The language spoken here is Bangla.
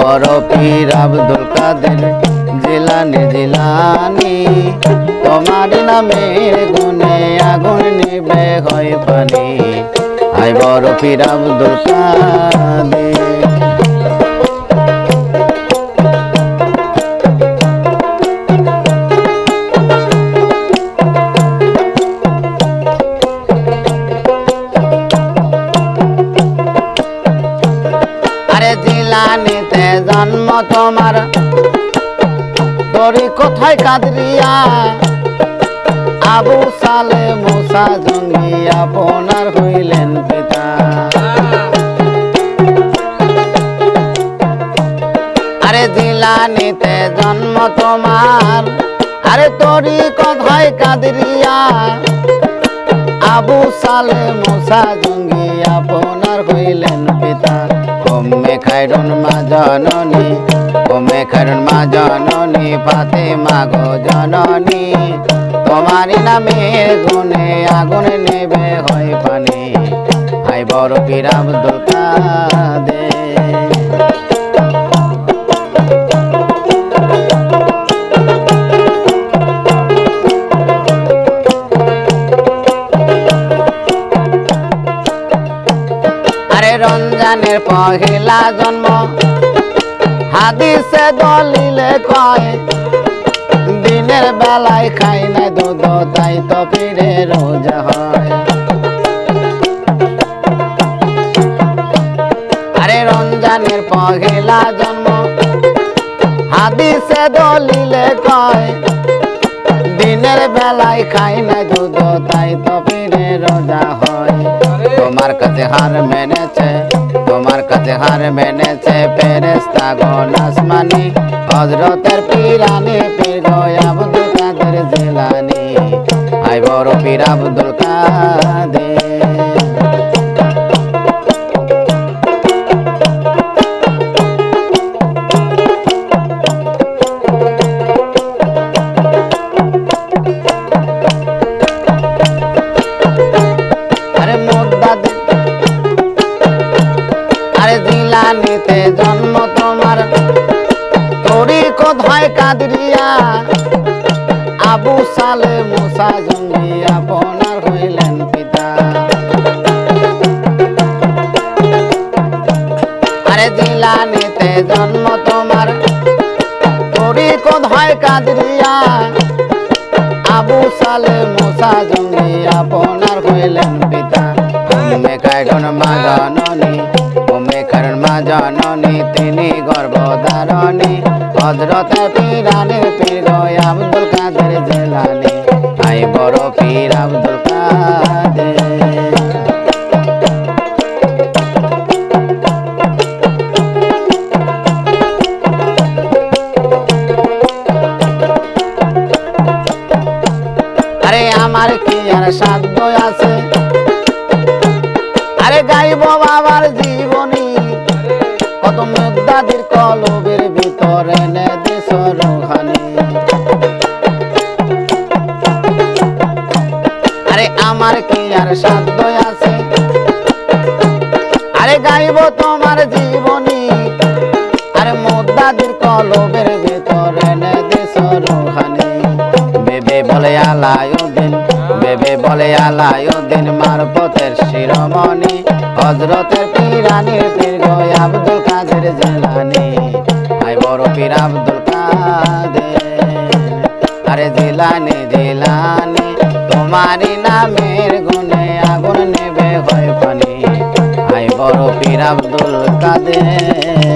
বড় পীর আব্দুল কাদের, জিলানি জিলানি। তোমার নামের গুনে আগুন নিবে হয় পানি। আই বড় পীর আব্দুল কাদের। জিলানিতে জন্ম তোমার। তোরি কোথায় কাদরিয়া? আবু সালে মুসা জঙ্গি আপনার হইলেন পিতা। আরে জিলানিতে জন্ম তোমার। আরে তোরি কোথায় কাদরিয়া। আবু সালে মুসা জঙ্গি আপনার হইলেন ওমে খাইরুন মা জননী, ওমে খাইরুন মা জননী পাতে মা গো জননী। তোমারই নামে গুনে আগুন নেবে হয় পানি। হাই বড় পীর রমজানের পহিলা জন্ম। হাদিসে দলিলে কয়, দিনের বেলায় খাই না দুধ, তাই তো ফিরে রোজা হয়। আরে রমজানের পহিলা জন্ম, হাদিসে দলিলে কয়, দিনের বেলায় খাই না দুধ তোমার কাছে হার মেনেছে, তোমার কাছে হার মেনেছে ফেরেস্তা গো নাসমানি হজরতের পিরানি, পীর গো আব্দুল কাদের জিলানি। আই বড় পীর আব্দুল কাদের। কাদরিয়া আবু সালে মুসা জঙ্গি আপনার হইলেন পিতা। আরে জিলানিতে জন্ম তোমার তোরি কোথায় কাদরিয়া। আবু সালে মুসা জঙ্গি আপনার হইলেন পিতা। ওমে কারণ মা জননী কারণ মা জননী, তিনি গর্ভধারণী। হজরতে পীরানের পীর আব্দুল কাদের জেলানি। আই বড় পীর আব্দুল কাদের। আরে আমার কি আর সাধ্য আছে? আমার কি আর সাধ্য আছে? আরে গাইব তোমার জীবনী কলবের ভিতরে বেবে বলে বেবে বলে শিরোমণি হজরতের পীরানির আব্দুল কাদের জেলানি। আই বড় পীর আব্দুল কাদের, আরে জিলানি জিলানি। তোমারই নামের গুনে আগুন নেবে হয় পানি। আই বড় পীর আব্দুল কাদের।